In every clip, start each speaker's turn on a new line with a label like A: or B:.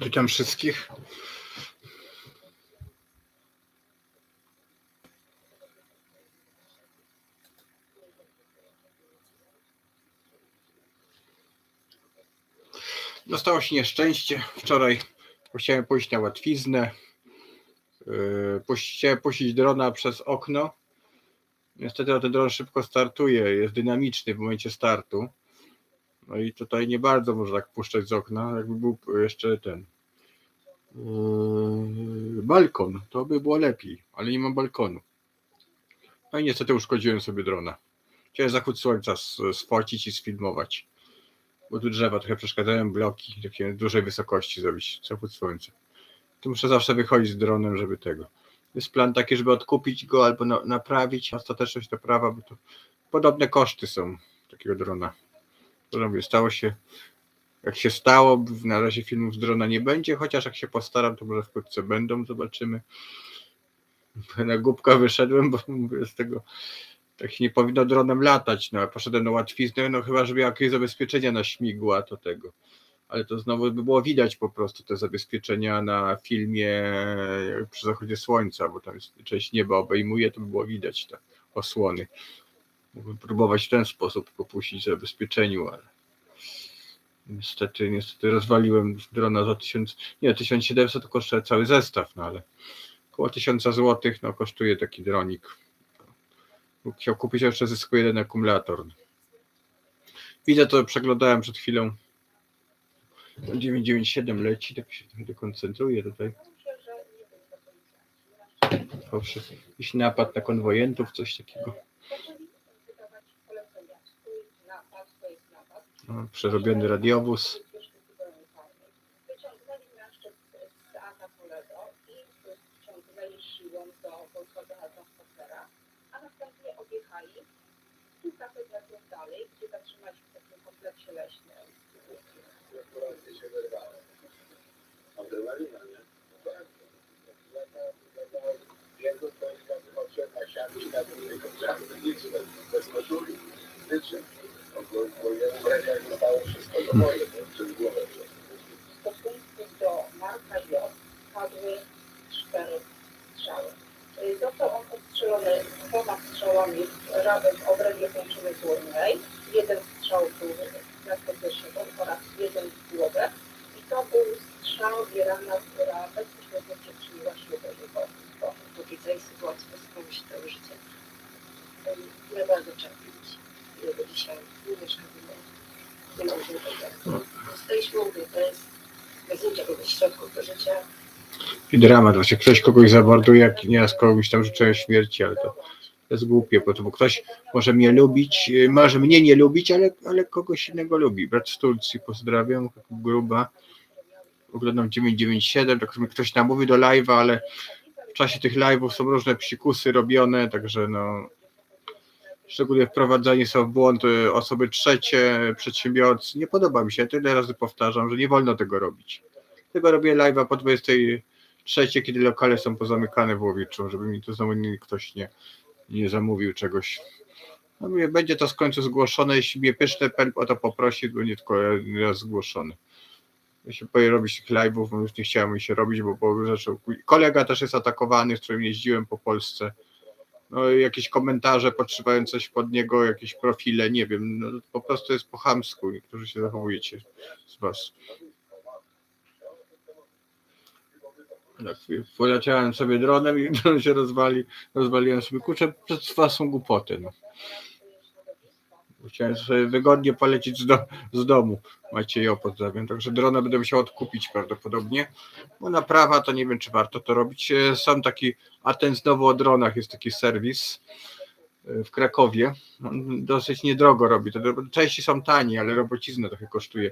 A: Witam, wszystkich. Dostało się nieszczęście. Wczoraj chciałem pójść na łatwiznę. Yy, Chciałem puścić drona przez okno. Niestety ten dron szybko startuje, jest dynamiczny w momencie startu. No i tutaj nie bardzo można tak puszczać z okna, jakby był jeszcze ten yy, balkon, to by było lepiej, ale nie mam balkonu. No i niestety uszkodziłem sobie drona. Chciałem zachód słońca sfocić i sfilmować, bo tu drzewa trochę przeszkadzają, bloki takie dużej wysokości zrobić, zachód słońca. To muszę zawsze wychodzić z dronem, żeby tego. Jest plan taki, żeby odkupić go albo na, naprawić ostateczność naprawa, bo to podobne koszty są takiego drona. To mówię, stało się, jak się stało, na razie filmów z drona nie będzie, chociaż jak się postaram, to może wkrótce będą, zobaczymy. Na głupka wyszedłem, bo z tego, tak się nie powinno dronem latać, no a poszedłem na łatwiznę, no chyba, żeby jakieś zabezpieczenia na śmigła, to tego. Ale to znowu by było widać po prostu te zabezpieczenia na filmie przy zachodzie słońca, bo tam jest część nieba obejmuje, to by było widać te osłony. Mógłbym próbować w ten sposób popuścić zabezpieczeniu, ale niestety, niestety rozwaliłem drona za 1000, nie 1700 to kosztuje cały zestaw, no ale około 1000 zł no kosztuje taki dronik. Chciał kupić, jeszcze zyskuje jeden akumulator. Widzę to, przeglądałem przed chwilą. 997 leci, tak się trochę dekoncentruje tutaj. Fałszy- Jakiś napad na konwojentów, coś takiego. Przerobiony radiowóz.
B: Wyciągnęli maszczek w
C: nie? To bo, bo jest jak zostało wszystko do to przez głowę.
B: W stosunku do Marka J padły cztery strzały. Został on ostrzelony dwoma strzałami razem w obrębie kończyny górnej. Jeden strzał był na podwyższego oraz jeden w głowę. I to był strzał i która bezpośrednio przyczyniła się do jego zgonu.
D: po tej sytuacji posypało się całe życie. Ja bardzo cierpieć. Jego dzisiaj nie mieszka w domu. Nie mam żadnego. Zostaliśmy ukryte bez niczego, bez środków do życia.
A: I dramat, właśnie ktoś kogoś zamorduje, jak nieraz komuś tam życzę śmierci, ale to, jest głupie, bo to bo ktoś może mnie lubić, y, może mnie nie lubić, ale, ale kogoś innego lubi. Brat z Turcji, pozdrawiam, gruba. Oglądam 997, tak mi ktoś namówił do live'a, ale w czasie tych live'ów są różne psikusy robione, także no szczególnie wprowadzanie są w błąd y, osoby trzecie, przedsiębiorcy. Nie podoba mi się, tyle razy powtarzam, że nie wolno tego robić. Tego robię live'a po 23, kiedy lokale są pozamykane w Łowiczu, żeby mi tu znowu nie, ktoś nie, nie zamówił czegoś. No mówię, będzie to w końcu zgłoszone, jeśli mnie pyszne pen o to poprosi, to będzie tylko raz zgłoszony. Jeśli poje robić tych live'ów, bo już nie chciałem się robić, bo po rzeczy, kolega też jest atakowany, z którym jeździłem po Polsce. No, jakieś komentarze podszywając coś pod niego, jakieś profile, nie wiem, no, po prostu jest po chamsku, niektórzy się zachowujecie z was. Tak, poleciałem sobie dronem i dron się rozwali, rozwaliłem sobie kurczę przez własną głupotę. No. Chciałem sobie wygodnie polecieć z, do, z domu. Maciejo pozdrawiam. Także drona będę musiał odkupić prawdopodobnie. Bo naprawa to nie wiem, czy warto to robić. E, Są taki, a ten znowu o dronach jest taki serwis e, w Krakowie. On dosyć niedrogo robi. Części są tanie, ale robocizna trochę kosztuje.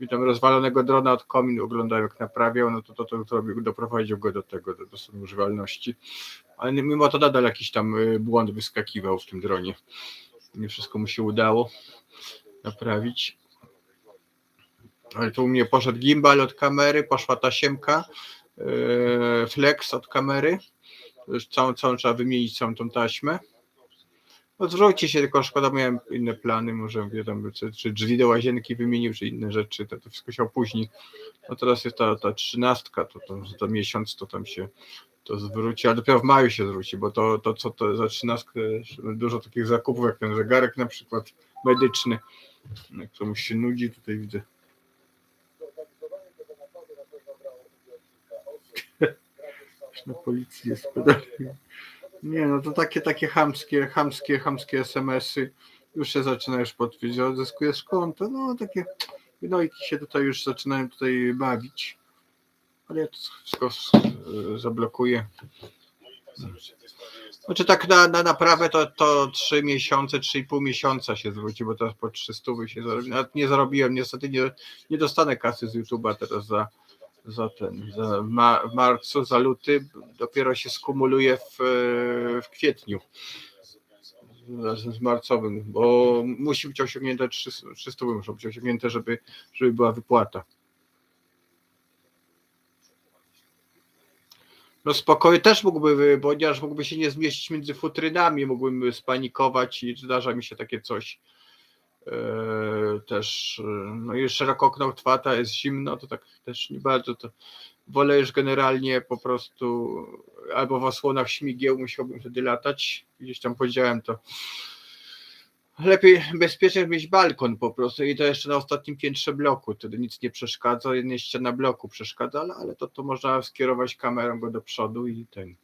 A: I tam rozwalonego drona od komin oglądałem jak naprawiał, no to to, to zrobił, doprowadził go do tego, do, do używalności. Ale mimo to nadal jakiś tam y, błąd wyskakiwał w tym dronie. Nie wszystko mu się udało naprawić. Ale tu u mnie poszedł gimbal od kamery, poszła tasiemka, yy, flex od kamery. Już całą, całą trzeba wymienić całą tą taśmę. No zwróci się, tylko szkoda, miałem inne plany, może mówię tam, czy, czy drzwi do łazienki wymienił, czy inne rzeczy, to, to wszystko się opóźni. No teraz jest ta, ta trzynastka, to, to za miesiąc to tam się to zwróci, ale dopiero w maju się zwróci, bo to, to co to za trzynastkę, dużo takich zakupów, jak ten zegarek na przykład medyczny, komuś się nudzi, tutaj widzę.
C: Na
A: policji jest. Nie, no to takie, takie chamskie, chamskie, chamskie SMS-y. Już się zaczyna już potwierdzić, odzyskujesz konto. No takie gnojki się tutaj już zaczynają tutaj bawić. Ale ja to wszystko e, zablokuję. Znaczy tak na, na naprawę to, to 3 miesiące, 3,5 miesiąca się zwróci, bo teraz po 300 by się zarobi. Nawet nie zarobiłem, niestety nie, nie dostanę kasy z YouTube'a teraz za, za ten, za ma, w marcu, za luty, dopiero się skumuluje w, e, w kwietniu razem z marcowym, bo musi być osiągnięte 300, 300 muszą być osiągnięte, żeby, żeby była wypłata. No spokoju też mógłby, ponieważ mógłby się nie zmieścić między futrynami, mógłbym spanikować i zdarza mi się takie coś. Eee, też, e, no i szeroko okno trwata, jest zimno, to tak też nie bardzo, to wolę już generalnie po prostu albo w osłonach śmigieł musiałbym wtedy latać, gdzieś tam powiedziałem to. Lepiej bezpiecznie mieć balkon po prostu i to jeszcze na ostatnim piętrze bloku, wtedy nic nie przeszkadza, jedynie ściana bloku przeszkadza, ale, ale to, to można skierować kamerą go do przodu i ten.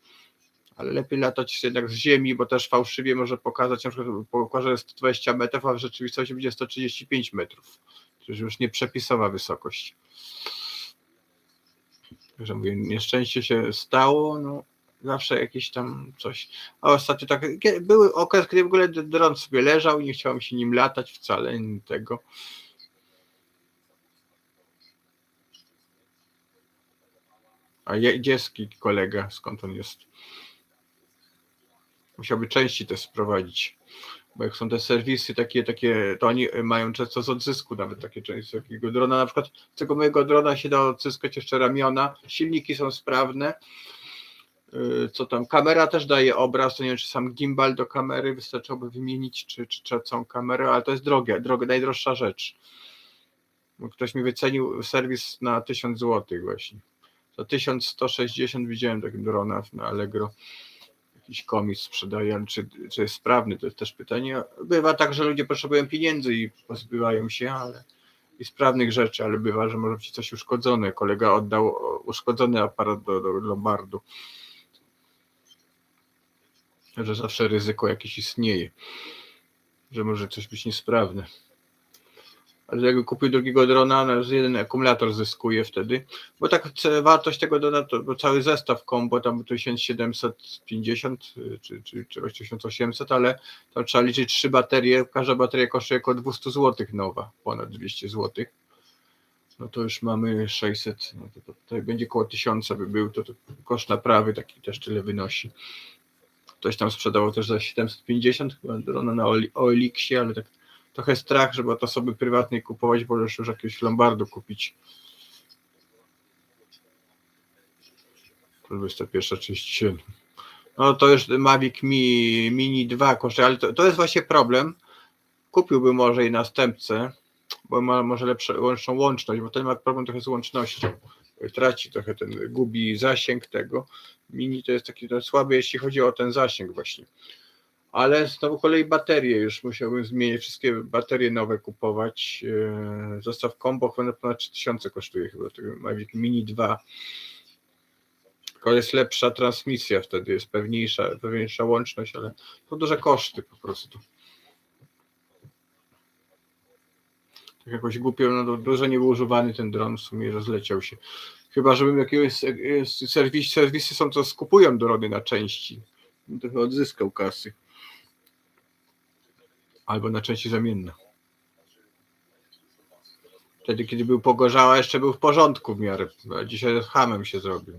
A: Ale lepiej latać jednak z ziemi, bo też fałszywie może pokazać, na przykład pokaże jest 120 metrów, a w rzeczywistości będzie 135 metrów. To już nieprzepisowa wysokość. Także mówię, nieszczęście się stało, no zawsze jakieś tam coś. A ostatnio tak, były okres, kiedy w ogóle dron sobie leżał i nie chciałem się nim latać wcale, nie tego. A je, gdzie jest ki- kolega? Skąd on jest? Musiałby części też sprowadzić. Bo jak są te serwisy takie, takie, to oni mają często z odzysku nawet takie części takiego drona. Na przykład z tego mojego drona się da odzyskać jeszcze ramiona, silniki są sprawne. Yy, Co tam? Kamera też daje obraz. To nie wiem, czy sam gimbal do kamery wystarczyłoby wymienić, czy, czy trzeba całą kamerę, ale to jest drogie, drogie najdroższa rzecz. Ktoś mi wycenił serwis na 1000 zł właśnie. Za 1160 widziałem takim drona na Allegro. Jakiś komis sprzedaje, czy, czy jest sprawny, to jest też pytanie. Bywa tak, że ludzie potrzebują pieniędzy i pozbywają się, ale i sprawnych rzeczy, ale bywa, że może być coś uszkodzone. Kolega oddał uszkodzony aparat do, do Lombardu. Że zawsze ryzyko jakieś istnieje, że może coś być niesprawne. Ale jakby kupił drugiego drona, no, jeden akumulator zyskuje wtedy, bo tak wartość tego drona, to bo cały zestaw combo tam 1750 y, czy, czy, czy 1800, ale tam trzeba liczyć trzy baterie, każda bateria kosztuje około 200 zł nowa, ponad 200 zł. No to już mamy 600, no to, to tutaj będzie około 1000 by był, to, to koszt naprawy taki też tyle wynosi. Ktoś tam sprzedawał też za 750 chyba drona na OLX-ie, ale tak trochę strach, żeby od osoby prywatnej kupować, bo już jakiegoś Lombardu kupić. 21.37. No to już Mavic Mi, Mini 2 kosztuje, ale to, to jest właśnie problem. Kupiłbym może i następcę, bo ma może lepszą łączność, bo ten ma problem trochę z łącznością. Traci trochę ten, gubi zasięg tego. Mini to jest taki no, słaby, jeśli chodzi o ten zasięg właśnie. Ale znowu kolei baterie, już musiałbym zmienić wszystkie baterie nowe kupować. Yy, Zestaw combo chyba ponad 3000 kosztuje chyba, Mavic Mini 2. Tylko jest lepsza transmisja wtedy, jest pewniejsza, pewniejsza łączność, ale to duże koszty po prostu. Tak jakoś głupio, no dużo nie był używany ten dron, w sumie rozleciał się. Chyba, żebym jakiegoś e, serwis, serwisy są, co skupują drony na części. Bym Trochę odzyskał kasy. Albo na części zamienne. Wtedy, kiedy był pogorzała, jeszcze był w porządku w miarę. A dzisiaj z hamem się zrobił.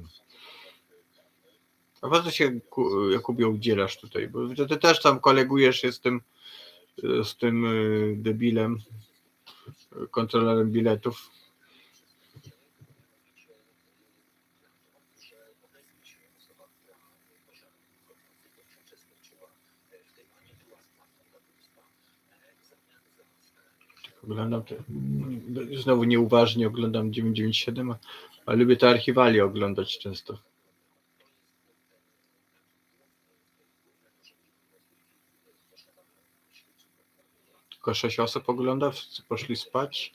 A: A po co się Ku- Jakubie udzielasz tutaj? Bo ty też tam kolegujesz się z tym, z tym y, debilem, kontrolerem biletów. Oglądam te, znowu nieuważnie oglądam 997, a, a lubię te archiwalia oglądać często. Tylko sześć osób ogląda, wszyscy poszli spać.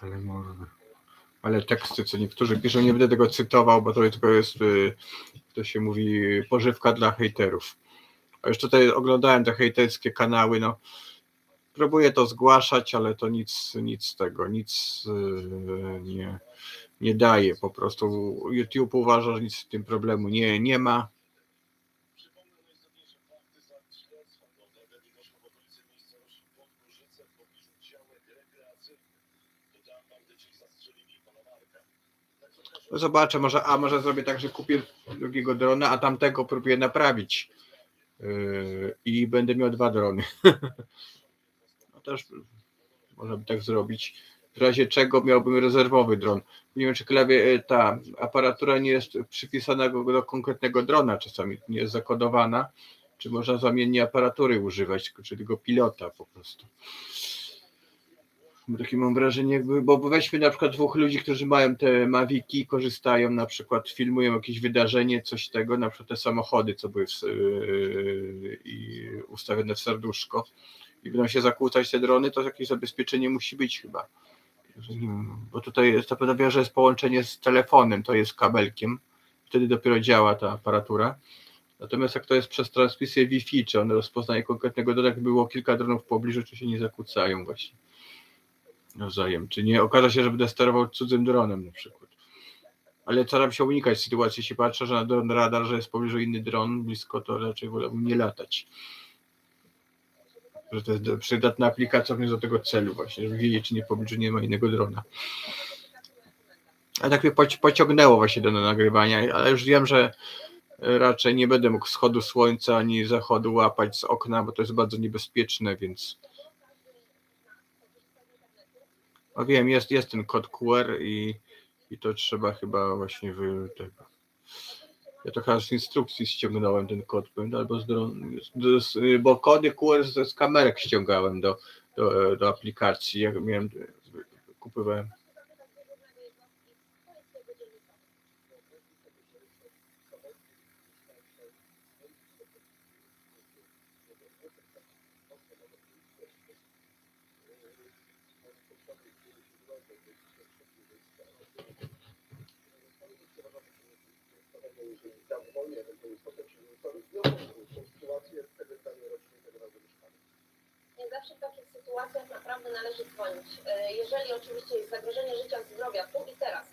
A: Ale mordy. Ale teksty, co niektórzy piszą, nie będę tego cytował, bo to tylko jest, y, to się mówi, pożywka dla hejterów. A już tutaj oglądałem te hejterskie kanały, no próbuję to zgłaszać, ale to nic, nic z tego, nic y, nie, nie daje. Po prostu YouTube uważa, że nic w tym problemu nie, nie ma.
C: Z
A: No Zobaczę, może, a może zrobię tak, że kupię drugiego drona, a tamtego próbuję naprawić. Yy, I będę miał dwa drony. no też można by tak zrobić. W razie czego miałbym rezerwowy dron. Nie wiem, czy klawie, e, ta aparatura nie jest przypisana do konkretnego drona, czasami nie jest zakodowana, czy można zamiennie aparatury używać, tylko- czy tylko pilota po prostu. Takie mam wrażenie, bo weźmy na przykład dwóch ludzi, którzy mają te Maviki, korzystają, na przykład filmują jakieś wydarzenie, coś tego, na przykład te samochody, co były w, yy, ustawione w serduszko i będą się zakłócać te drony, to jakieś zabezpieczenie musi być chyba. Bo tutaj jest, to pewnie, że jest połączenie z telefonem, to jest kabelkiem, wtedy dopiero działa ta aparatura. Natomiast jak to jest przez transmisję Wi-Fi, czy on rozpoznaje konkretnego jak było kilka dronów w pobliżu, czy się nie zakłócają właśnie nawzajem. Czy nie okaże się, że będę sterował cudzym dronem na przykład. Ale staram się unikać sytuacji, jeśli patrzę, że na dron radar, że jest w pobliżu inny dron blisko, to raczej wolałbym nie latać. Że to jest przydatna aplikacja również do tego celu właśnie, żeby wiedzieć, czy nie pobliżu nie ma innego drona. A tak mnie poci- pociągnęło właśnie do nagrywania, ale już wiem, że raczej nie będę mógł wschodu słońca ani zachodu łapać z okna, bo to jest bardzo niebezpieczne, więc no wiem, jest, jest ten kod QR i, i to trzeba chyba właśnie wy, tego. Ja to chyba z instrukcji ściągnąłem ten kod, albo z, bo kody QR z, z kamerek ściągałem do, do, do aplikacji, jak miałem, kupowałem.
C: jeżeli tam wojnie, ewentualnie spotkać się z ulicami, znowu są sytuacje ewentualnie rodziny tego razu mieszkania.
D: Nie zawsze w takich sytuacjach naprawdę należy dzwonić. E, Jeżeli oczywiście jest zagrożenie życia, zdrowia tu i teraz,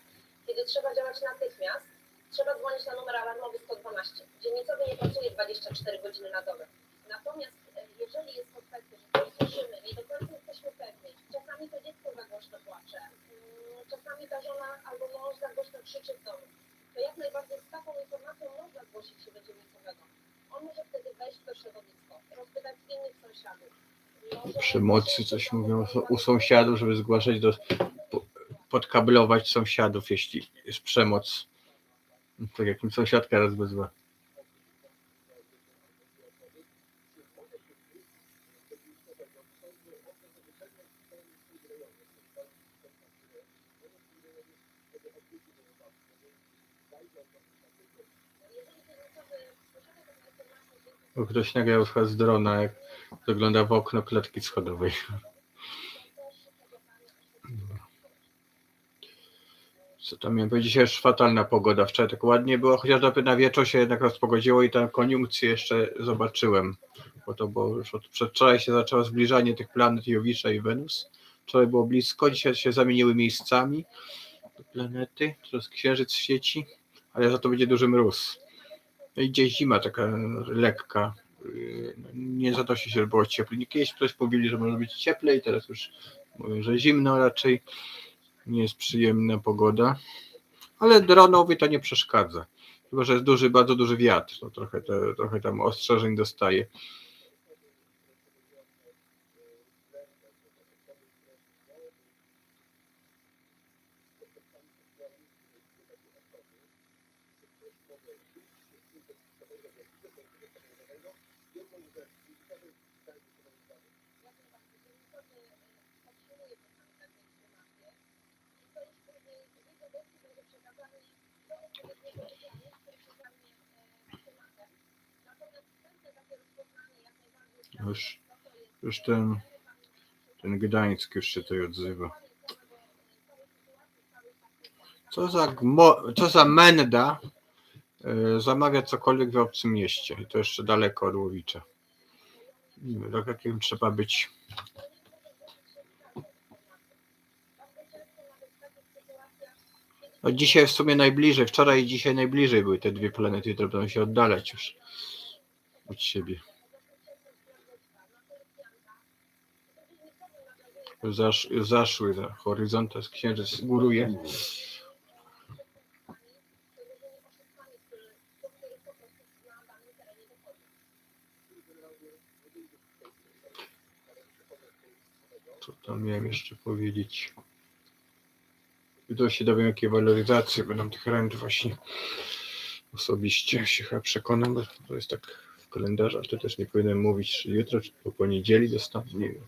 D: kiedy trzeba działać natychmiast, trzeba dzwonić na numer alarmowy 112. Dzielnicowy nie pracuje 24 godziny na dobę. Natomiast e, jeżeli jest to kwestia, że coś słyszymy, nie do końca jesteśmy pewni, czasami to dziecko za głośno płacze, mm, czasami ta żona albo mąż za głośno krzyczy w domu, to jak najbardziej z taką informacją można zgłosić się do dzielnicowego. On może wtedy wejść w to środowisko, rozpytać innych sąsiadów.
A: Przemocy coś mówią u sąsiadów, żeby zgłaszać do po- podkablować sąsiadów, jeśli jest przemoc. Tak jak mi sąsiadka raz wezwa. Bo ktoś nagrał chyba z drona, jak zagląda w okno klatki schodowej. Co tam miałem powiedzieć? Jest fatalna pogoda. Wczoraj tak ładnie było, chociaż na wieczór się jednak rozpogodziło i tę koniunkcję jeszcze zobaczyłem. Bo to było już od przedwczoraj się zaczęło zbliżanie tych planet Jowisza i Wenus. Wczoraj było blisko, dzisiaj się zamieniły miejscami planety. Teraz księżyc świeci, ale za to będzie duży mróz. No i gdzieś zima taka lekka. Yy, Nie zanosi się, że było cieplej. Kiedyś ktoś mówili, że może być cieplej, teraz już mówią, że zimno raczej. Nie jest przyjemna pogoda. Ale dronowi to nie przeszkadza. Chyba, że jest duży, bardzo duży wiatr. To trochę, te, trochę tam ostrzeżeń dostaje. Już, już ten, ten Gdańsk już się tutaj odzywa. Co za, co za menda y, zamawia cokolwiek w obcym mieście i to jeszcze daleko od Łowicza. Do jakim trzeba być. No dzisiaj w sumie najbliżej, wczoraj i dzisiaj najbliżej były te dwie planety, jutro będą się oddalać już od siebie. Zasz, zaszły za horyzont, księżyc góruje. Co tam miałem jeszcze powiedzieć? Jutro się dowiem, jakie waloryzacje będą tych rent właśnie. Osobiście się chyba przekonam, bo to jest tak w kalendarzach, to też nie powinienem mówić, czy jutro, czy po poniedzieli dostanę, nie wiem.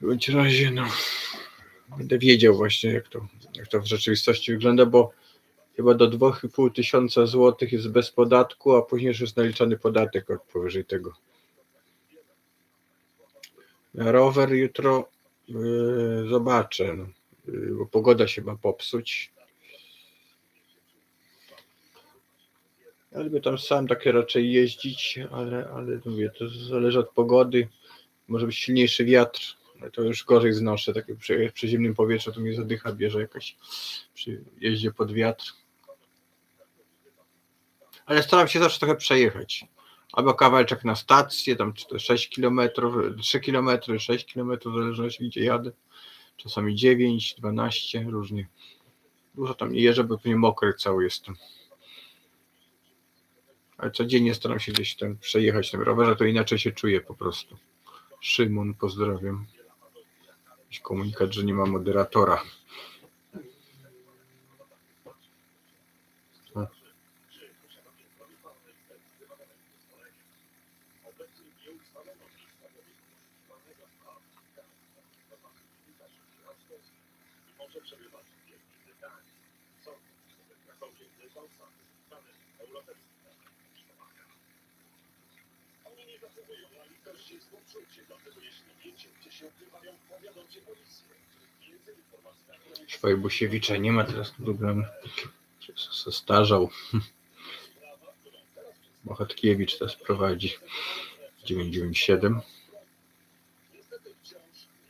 A: W bądź razie, no, będę wiedział właśnie, jak to, jak to w rzeczywistości wygląda, bo chyba do 2,5 tysiąca złotych jest bez podatku, a później już jest naliczany podatek od powyżej tego. Na rower jutro yy, zobaczę, no, yy, bo pogoda się ma popsuć. Ja lubię tam sam takie raczej jeździć, ale, ale mówię, to zależy od pogody. Może być silniejszy wiatr, to już gorzej znoszę. Takie przy, przy zimnym powietrzu to mnie zadycha bierze jakaś przy jeździe pod wiatr. Ale staram się zawsze trochę przejechać. Albo kawałeczek na stację, tam czy to 6 km, 3 km, 6 km, w zależności gdzie jadę. Czasami 9, 12, różnie. Dużo tam nie jeżdżę, bo pewnie mokry cały jestem. Ale codziennie staram się gdzieś tam przejechać tym rowerze, to inaczej się czuję po prostu. Szymon, pozdrawiam. Jakiś komunikat, że nie ma moderatora. O.
C: Może przebywać w Wielkiej Brytanii. Są na konflikty Polsatu, mamy europejskie pomaga. Oni nie zasługują na litość i współczucie, dlatego jeśli wiecie, gdzie się ukrywają, powiadomcie policję. Więcej informacji na stronie
A: Szwajbusiewicza nie ma teraz Lublin. Się Starzał. Bohatkiewicz teraz prowadzi 997.
C: niestety wciąż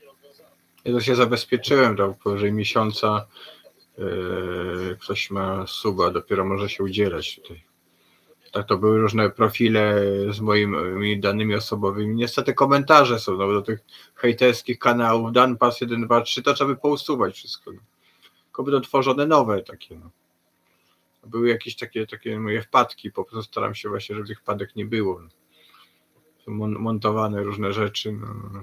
C: nierozwiązane.
A: Ja to się zabezpieczyłem, tam powyżej miesiąca yy, ktoś ma suba, dopiero może się udzielać tutaj. Tak, to były różne profile z moimi danymi osobowymi. Niestety komentarze są no, do tych hejterskich kanałów Danpas 1, 2, 3, to trzeba by pousuwać wszystko. No. Tylko będą tworzone nowe takie. No. Były jakieś takie, takie moje wpadki, po prostu staram się właśnie, żeby tych wpadek nie było. No. Są mon- montowane różne rzeczy. No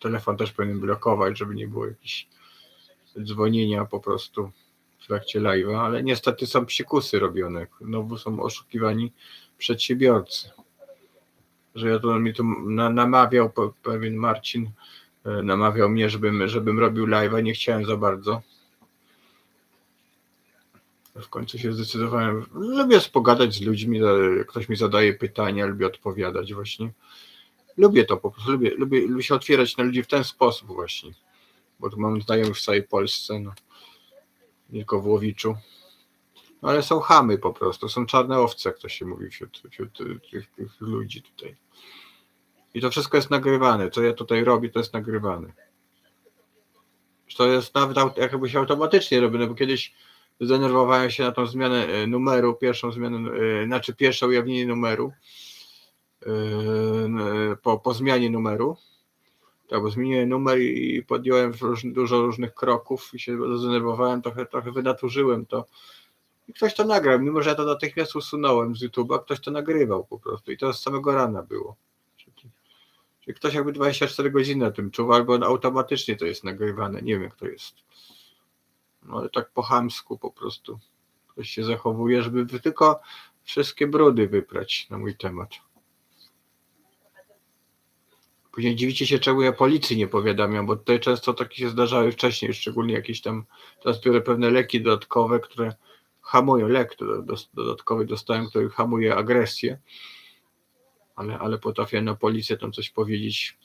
A: telefon też powinien blokować, żeby nie było jakichś dzwonienia po prostu trakcie live'a, ale niestety są psikusy robione. Znowu są oszukiwani przedsiębiorcy. Że ja to mi tu na, namawiał pe- pewien Marcin, e, namawiał mnie, żebym, żebym robił live'a, nie chciałem za bardzo. W końcu się zdecydowałem. Lubię pogadać z ludźmi, ktoś mi zadaje pytania, lubię odpowiadać właśnie lubię to po prostu, lubię, lubię, lubię się otwierać na ludzi w ten sposób właśnie, bo tu mam znajomych w całej Polsce, no, nie tylko w Łowiczu, no, ale są chamy po prostu, są czarne owce, jak to się mówi wśród, wśród tych, tych ludzi tutaj. I to wszystko jest nagrywane, co ja tutaj robię, to jest nagrywane. To jest nawet jakby się automatycznie robi, no bo kiedyś zdenerwowałem się na tą zmianę e, numeru, pierwszą zmianę, e, znaczy pierwsze ujawnienie numeru, yy, po, po zmianie numeru. Tak, bo zmieniłem numer i podjąłem dużo różnych kroków i się zdenerwowałem, trochę, trochę wynaturzyłem to. I ktoś to nagrał, mimo że ja to natychmiast usunąłem z YouTube'a, ktoś to nagrywał po prostu i to z samego rana było. Czyli, czyli ktoś jakby 24 godziny na tym czuwa, albo automatycznie to jest nagrywane, nie wiem jak to jest. No ale tak po chamsku po prostu ktoś się zachowuje, żeby tylko wszystkie brudy wyprać na mój temat. Później dziwicie się, czemu ja policji nie powiadamiam, bo tutaj często takie się zdarzały wcześniej, szczególnie jakieś tam, teraz biorę pewne leki dodatkowe, które, hamują lek do, do, dodatkowy dostałem, który hamuje agresję, ale, ale potrafię na policję tam coś powiedzieć.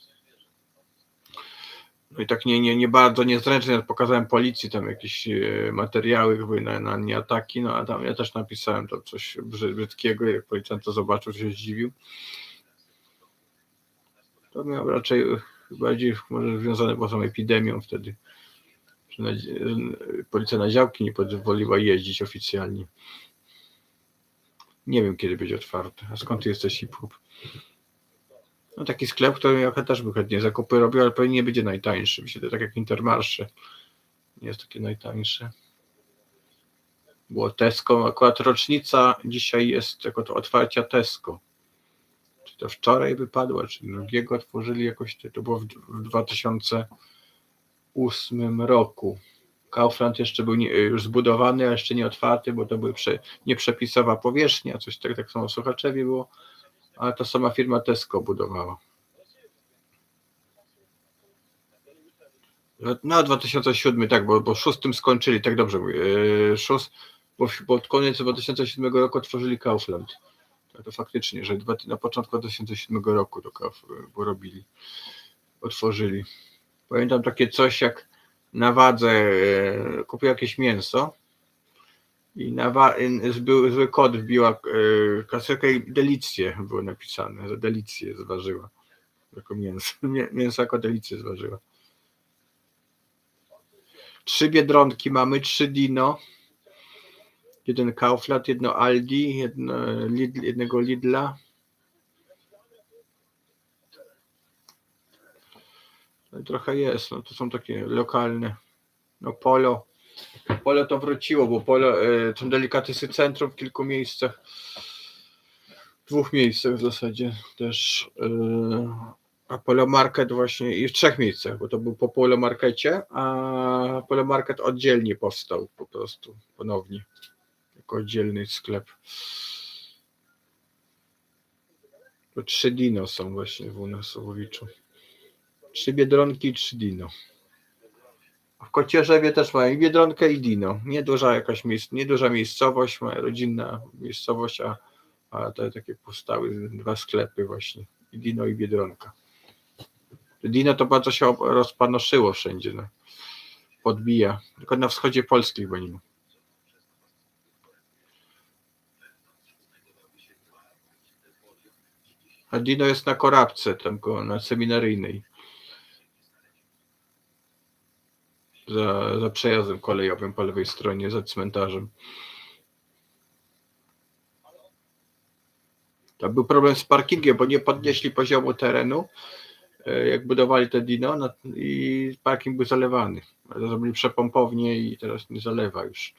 A: No i tak nie, nie, nie bardzo niezręcznie pokazałem policji tam jakieś e, materiały jakby na, na nie ataki, no a tam ja też napisałem to coś brzy- brzydkiego, jak policjant to zobaczył, się zdziwił. To miał raczej bardziej może związane z tą epidemią wtedy. Policja na działki nie pozwoliła jeździć oficjalnie. Nie wiem kiedy będzie otwarte. A skąd ty jesteś hip-hop? No taki sklep, który ja też bym chętnie zakupy robił, ale pewnie nie będzie najtańszy. Myślę, że tak jak Intermarsze. Nie jest takie najtańsze. Było Tesco, akurat rocznica dzisiaj jest jako to otwarcia Tesco. Czy to wczoraj wypadła, czy drugiego otworzyli jakoś, to było w w 2008 roku. Kaufland jeszcze był nie, już zbudowany, a jeszcze nie otwarty, bo to była prze, nieprzepisowa powierzchnia, coś tak, tak samo w Sochaczewie było, ale to sama firma Tesco budowała. No, No, 2007, tak, bo, bo szóstym skończyli, tak dobrze mówię. Yy, szóst, bo pod koniec 2007 roku otworzyli Kaufland. To faktycznie, że dwa, na początku 2007 roku to bo robili, otworzyli. Pamiętam takie coś jak na wadze e, kupił jakieś mięso i na wa- y, był zły kod wbiła kasyrka i delicje było napisane, że delicje zważyła. Jako mięso. Mię- Mięso jako delicje zważyła. Trzy biedronki mamy, trzy Dino, jeden Kaufland, jedno Aldi, jedno Lidl, jednego Lidla. No trochę jest, no to są takie lokalne. No Polo. Polo to wróciło, bo Polo e, są delikatesy centrum w kilku miejscach. W dwóch miejscach w zasadzie też. E, a Polo Market właśnie i w trzech miejscach, bo to był po Polo Markecie, a Polo Market oddzielnie powstał po prostu ponownie. Jako sklep. To trzy Dino są właśnie w u nas w Łowiczu. Trzy Biedronki i trzy Dino. W Kocierzewie też mają i Biedronkę i Dino. Nieduża jakaś miejsc, nieduża miejscowość, moja rodzinna miejscowość, a, a te takie powstały dwa sklepy właśnie. I Dino i Biedronka. Dino to bardzo się rozpanoszyło wszędzie. No. Podbija. Tylko na wschodzie Polski chyba nie ma. A Dino jest na korabce, tam koło- na seminaryjnej. Za, za przejazdem kolejowym po lewej stronie, za cmentarzem. Tam był problem z parkingiem, bo nie podnieśli poziomu terenu, e, jak budowali te Dino na- i parking był zalewany. Ale Zrobili przepompownię i teraz nie zalewa już.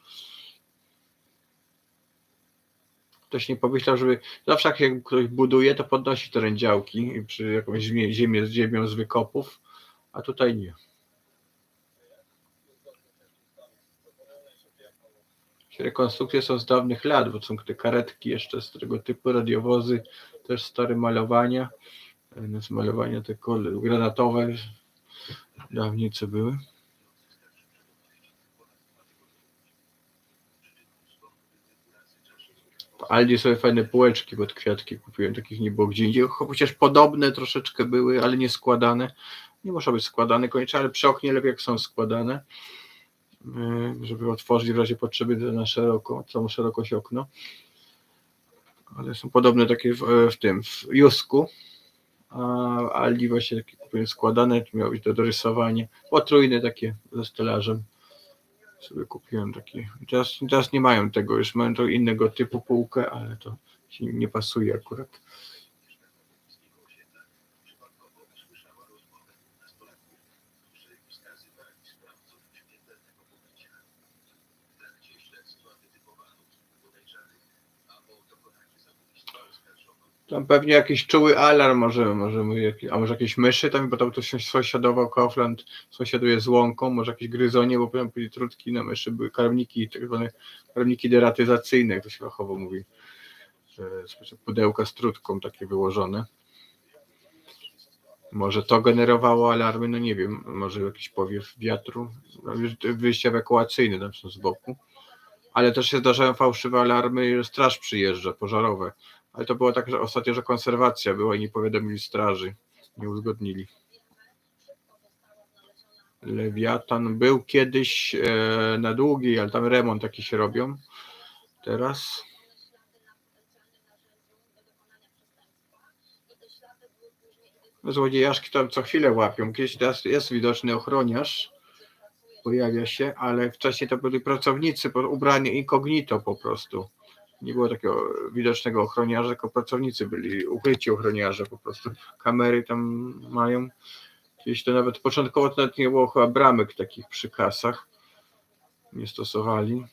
A: Ktoś nie pomyślał, żeby zawsze jak ktoś buduje, to podnosi teren działki i przy jakąś ziemię, z ziemią z wykopów, a tutaj nie. Rekonstrukcje są z dawnych lat, bo są te karetki jeszcze z tego typu, radiowozy, też stare malowania. Malowania te granatowe, dawniej co były. Aldi sobie fajne półeczki pod kwiatki kupiłem, takich nie było gdzie indziej, chociaż podobne troszeczkę były, ale nie składane. Nie muszą być składane koniecznie, ale przy oknie lepiej jak są składane, yy, żeby otworzyć w razie potrzeby na szeroko, całą szerokość okno. Ale są podobne takie w, w tym, w Jusku. A Aldi właśnie takie kupiłem składane, miało być do dorysowania. Potrójne takie ze stelażem sobie kupiłem takie. Teraz, teraz nie mają tego, już mają to innego typu półkę, ale to się nie pasuje akurat. Tam pewnie jakiś czuły alarm, może, może, a może jakieś myszy tam, bo tam to się sąsiadował Kaufland, sąsiaduje z łąką, może jakieś gryzonie, bo powiem, byli trutki na myszy, były karwniki, tak zwane karwniki deratyzacyjne, jak to się fachowo mówi. Pudełka z trutką takie wyłożone. Może to generowało alarmy, no nie wiem, może jakiś powiew wiatru, wyjście ewakuacyjne tam są z boku. Ale też się zdarzają fałszywe alarmy, że straż przyjeżdża, pożarowe. Ale to było tak, że ostatnio, że konserwacja była i nie powiadomili straży, nie uzgodnili. Lewiatan był kiedyś e, na długiej, ale tam remont jakiś robią. Teraz złodziejaszki tam co chwilę łapią. Kiedyś teraz jest widoczny ochroniarz, pojawia się, ale wcześniej to byli pracownicy, ubrani incognito po prostu. Nie było takiego widocznego ochroniarza, tylko pracownicy byli, ukryci ochroniarze po prostu. Kamery tam mają. Kiedyś to nawet początkowo to nawet nie było chyba bramek takich przy kasach. Nie stosowali.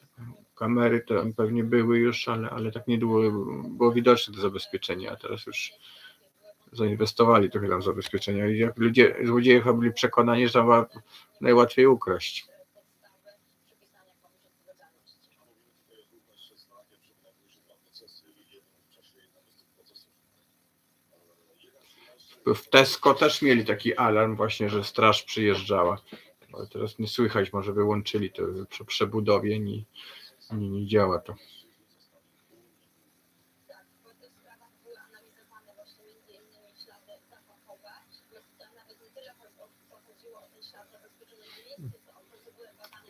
A: Kamery tam pewnie były już, ale, ale tak nie było, było widoczne to zabezpieczenie, a teraz już zainwestowali trochę tam zabezpieczenia. I jak ludzie, złodzieje chyba byli przekonani, że tam najłatwiej ukraść.
C: również zdanie przypominam, że dwa procesy i jeden w czasie jednego z tych procesów. e, Jeden z mężczyzn
A: W Tesco też mieli taki alarm właśnie, że straż przyjeżdżała. Ale teraz nie słychać, może wyłączyli to przy przebudowie, nie, nie, nie działa to.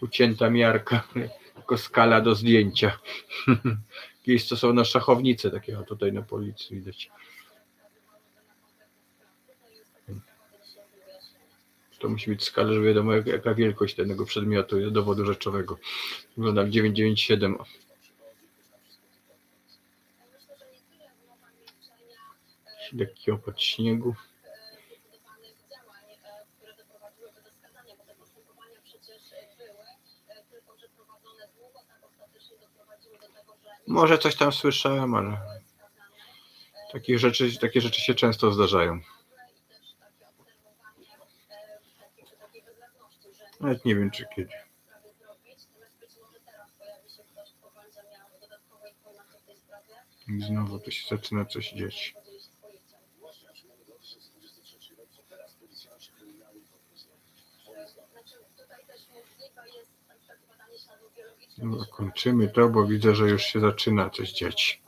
A: Ucięta miarka, tylko skala do zdjęcia. Kiedyś to są na szachownice takiego tutaj na policji widać. To musi być skala, że wiadomo jak- jaka wielkość tego przedmiotu, dowodu rzeczowego. Wygląda jak 997.
E: Myślę, że nie tyle wymowa milczenia
A: Lekki opad śniegu. Może coś tam słyszałem, ale.
E: E,
A: takich rzeczy, takie rzeczy się często zdarzają.
E: i też takie obserwowanie e, takiej, takiej bezradności, że
A: Nawet nie wiem czy kiedy. I znowu to się zaczyna coś dziać.
E: Podzieli się z policją.
C: Właśnie, a czy mamy 2023 rok, co teraz policjanci kryminalni powinni zrobić? Moim zdaniem.
E: Tutaj też możliwe jest na przykład badanie śladów biologicznych.
A: No, kończymy to, bo widzę, że już się zaczyna coś dziać.